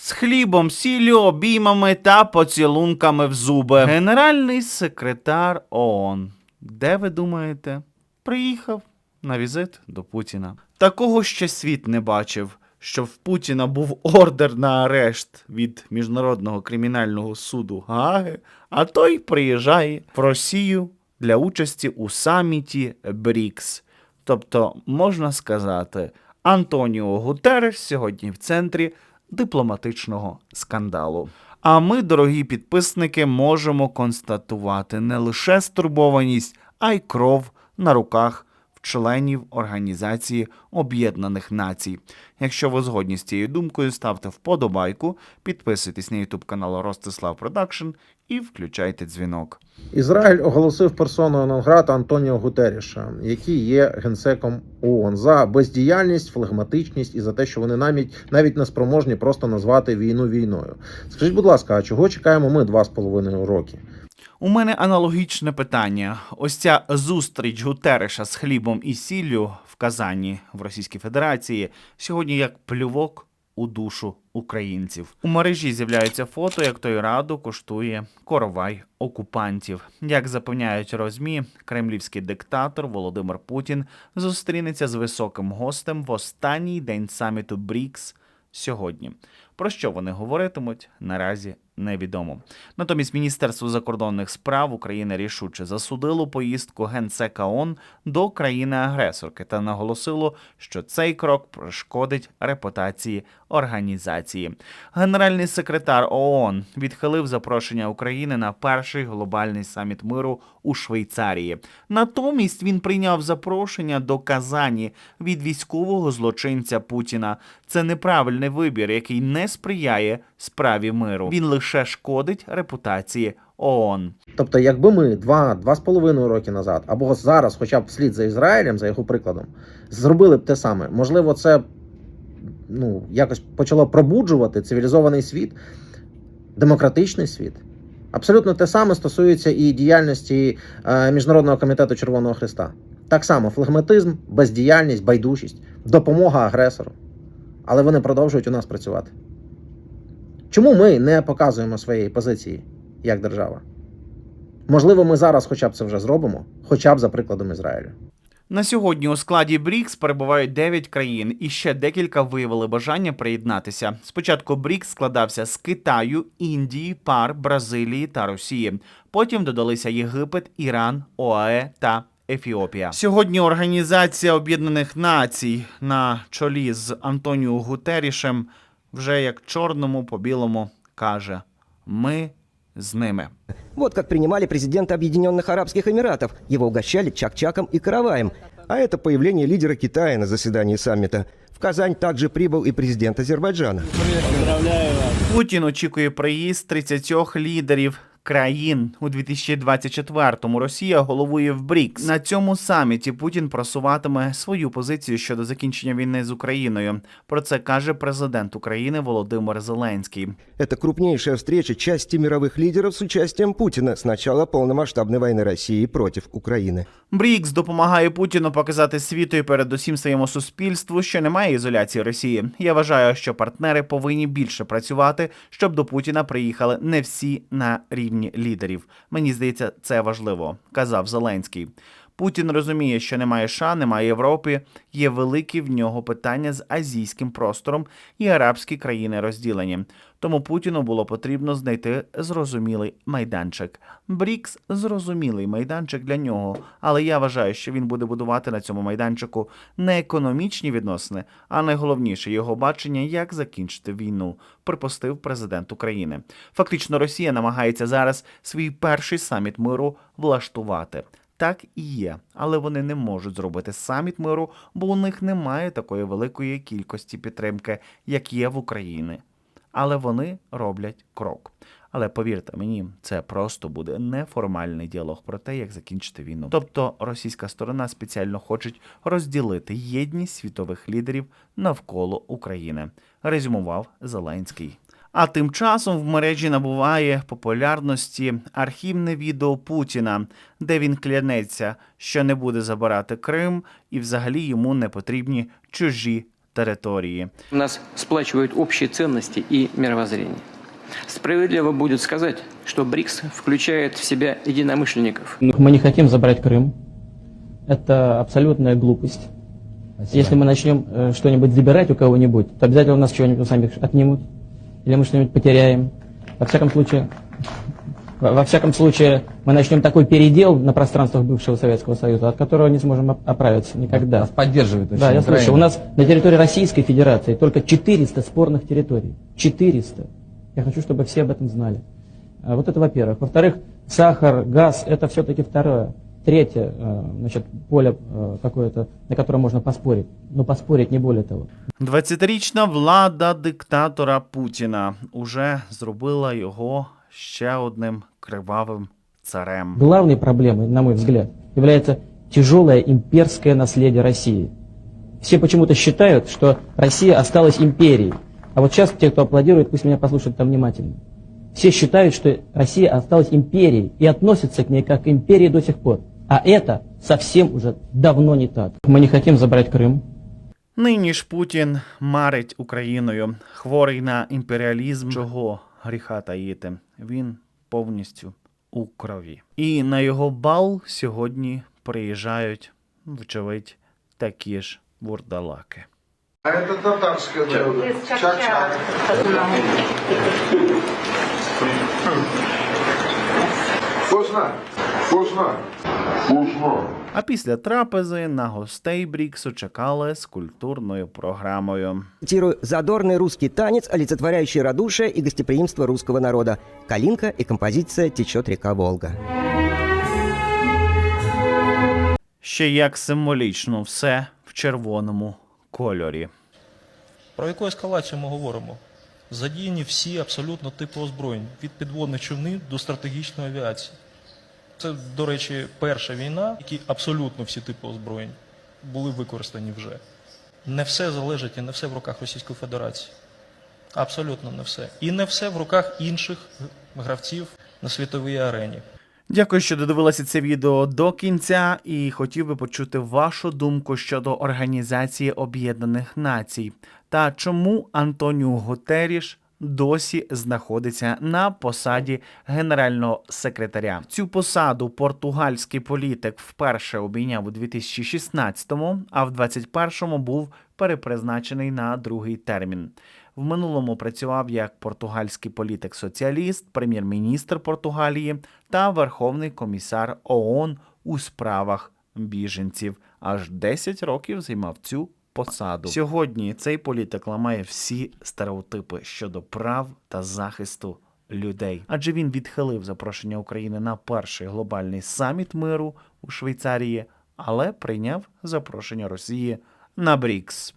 з хлібом, сіллю, обіймами та поцілунками в зуби. Генеральний секретар ООН. Де ви думаєте? Приїхав на візит до Путіна. Такого ще світ не бачив, що в Путіна був ордер на арешт від Міжнародного кримінального суду Гааги, а той приїжджає в Росію для участі у саміті БРІКС. Тобто, можна сказати, Антоніо Гутереш сьогодні в центрі дипломатичного скандалу. А ми, дорогі підписники, можемо констатувати не лише стурбованість, а й кров на руках членів Організації Об'єднаних Націй. Якщо ви згодні з цією думкою, ставте вподобайку, підписуйтесь на YouTube канал Ростислав Продакшн і включайте дзвінок. Ізраїль оголосив персоною Нонграта Антоніо Гутеріша, який є генсеком ООН, за бездіяльність, флегматичність і за те, що вони навіть навіть не спроможні просто назвати війну війною. Скажіть, будь ласка, а чого чекаємо ми два з половиною роки? У мене аналогічне питання. Ось ця зустріч Гутереша з хлібом і сіллю в Казані в Російській Федерації сьогодні як плювок у душу українців. У мережі з'являється фото, як той раду коштує коровай окупантів. Як запевняють розмі, кремлівський диктатор Володимир Путін зустрінеться з високим гостем в останній день саміту БРІКС сьогодні. Про що вони говоритимуть, наразі невідомо. Натомість Міністерство закордонних справ України рішуче засудило поїздку генсека ООН до країни-агресорки та наголосило, що цей крок перешкодить репутації організації. Генеральний секретар ООН відхилив запрошення України на перший глобальний саміт миру у Швейцарії. Натомість він прийняв запрошення до Казані від військового злочинця Путіна. Це неправильний вибір, який не сприяє справі миру. Він лише шкодить репутації ООН. Тобто, якби ми два, два з половиною роки назад, або зараз, хоча б вслід за Ізраїлем, за його прикладом, зробили б те саме, можливо, це ну, якось почало пробуджувати цивілізований світ, демократичний світ. Абсолютно те саме стосується і діяльності е, Міжнародного комітету Червоного Христа. Так само флегматизм, бездіяльність, байдужість, допомога агресору. Але вони продовжують у нас працювати. Чому ми не показуємо своєї позиції як держава? Можливо, ми зараз хоча б це вже зробимо, хоча б за прикладом Ізраїлю. На сьогодні у складі БРІКС перебувають 9 країн, і ще декілька виявили бажання приєднатися. Спочатку БРІКС складався з Китаю, Індії, Пар, Бразилії та Росії. Потім додалися Єгипет, Іран, ОАЕ та Ефіопія. Сьогодні Організація Об'єднаних Націй на чолі з Антоніо Гутерішем вже як чорному по білому каже: ми з ними. Вот как принимали президента Объединенных Арабских Эмиратов. Его угощали чак-чаком и караваем. А это появление лидера Китая на заседании саммита. В Казань также прибыл и президент Азербайджана. Путін очікує приїзд 30 лідерів країн у 2024-му. Росія головує в БРІКС. На цьому саміті Путін просуватиме свою позицію щодо закінчення війни з Україною. Про це каже президент України Володимир Зеленський. Это крупнейшая встреча части мировых лидеров с участием Путина с начала полномасштабной войны России против Украины. БРІКС допомагає Путіну показати світу і передусім своєму суспільству, що немає ізоляції Росії. Я вважаю, що партнери повинні більше працювати, щоб до Путіна приїхали не всі на рівні лідерів. Мені здається, це важливо, казав Зеленський. Путін розуміє, що немає США, немає Європи. Є великі в нього питання з азійським простором і арабські країни розділені. Тому Путіну було потрібно знайти зрозумілий майданчик. Брікс зрозумілий майданчик для нього, але я вважаю, що він буде будувати на цьому майданчику не економічні відносини, а найголовніше його бачення, як закінчити війну, припустив президент України. Фактично, Росія намагається зараз свій перший саміт миру влаштувати. Так і є, але вони не можуть зробити саміт миру, бо у них немає такої великої кількості підтримки, як є в Україні. Але вони роблять крок. Але повірте мені, це просто буде неформальний діалог про те, як закінчити війну. Тобто російська сторона спеціально хоче розділити єдність світових лідерів навколо України, резюмував Зеленський. А тим часом в мережі набуває популярності архівне відео Путіна, де він клянеться, що не буде забирати Крим і взагалі йому не потрібні чужі території. Нас сплачивают общие ценности и мировоззрение. Справедливо будет сказать, что БРИКС включает в себя единомышленников. Мы не хотим забрать Крым. Это абсолютная глупость. Если мы начнем э, что-нибудь забирать у кого-нибудь, то обязательно у нас чего-нибудь у самих отнимут. Или мы что-нибудь потеряем. Во всяком случае, во всяком случае, мы начнем такой передел на пространствах бывшего Советского Союза, от которого не сможем оп- оправиться никогда. Нас поддерживает очень Да, я Украина. слышу. У нас на территории Российской Федерации только 400 спорных территорий. 400. Я хочу, чтобы все об этом знали. А, Вот это во-первых. Во-вторых, сахар, газ – это все-таки второе. Третье, э, значит, поле э, какое-то, на котором можно поспорить. Но поспорить не более того. 20-річна влада диктатора Путіна уже зробила його ще одним кривавим царем. Главной проблемой, на мой взгляд, является тяжелое имперское наследие России. Все почему-то считают, что Россия осталась империей. А вот сейчас те, кто аплодирует, пусть меня послушают там внимательно. Все считают, что Россия осталась империей и относятся к ней как к империи до сих пор. А это совсем уже давно не так. Мы не хотим забрать Крым. Нині ж Путін марить Україною, хворий на імперіалізм, чого гріха таїти. Він повністю у крові. І на його бал сьогодні приїжджають, вочевидь, такі ж вурдалаки. А это татарское блюдо. Чак-чак. Вкусно? Вкусно? Вкусно. А після трапези на гостей Бріксу чекали з культурною програмою. Цитирую «Задорный русский танец, олицетворяющий радушие и гостеприимство русского народа. Калинка и композиция «Течет река Волга». Ще як символічно все в червоному кольорі. Про яку ескалацію ми говоримо? Задіяні всі абсолютно типи озброєнь, від підводних човнів до стратегічної авіації. Це, до речі, перша війна, в якій абсолютно всі типи озброєнь були використані вже. Не все залежить і не все в руках Російської Федерації. Абсолютно не все. І не все в руках інших гравців на світовій арені. Дякую, що додивилися це відео до кінця, і хотів би почути вашу думку щодо Організації Об'єднаних Націй та чому Антоніо Гутеріш досі знаходиться на посаді генерального секретаря. Цю посаду португальський політик вперше обійняв у 2016-му, а в 21-му був перепризначений на другий термін. В минулому працював як португальський політик-соціаліст, прем'єр-міністр Португалії та верховний комісар ООН у справах біженців. Аж 10 років займав цю посаду. Сьогодні цей політик ламає всі стереотипи щодо прав та захисту людей, адже він відхилив запрошення України на перший глобальний саміт миру у Швейцарії, але прийняв запрошення Росії на БРІКС.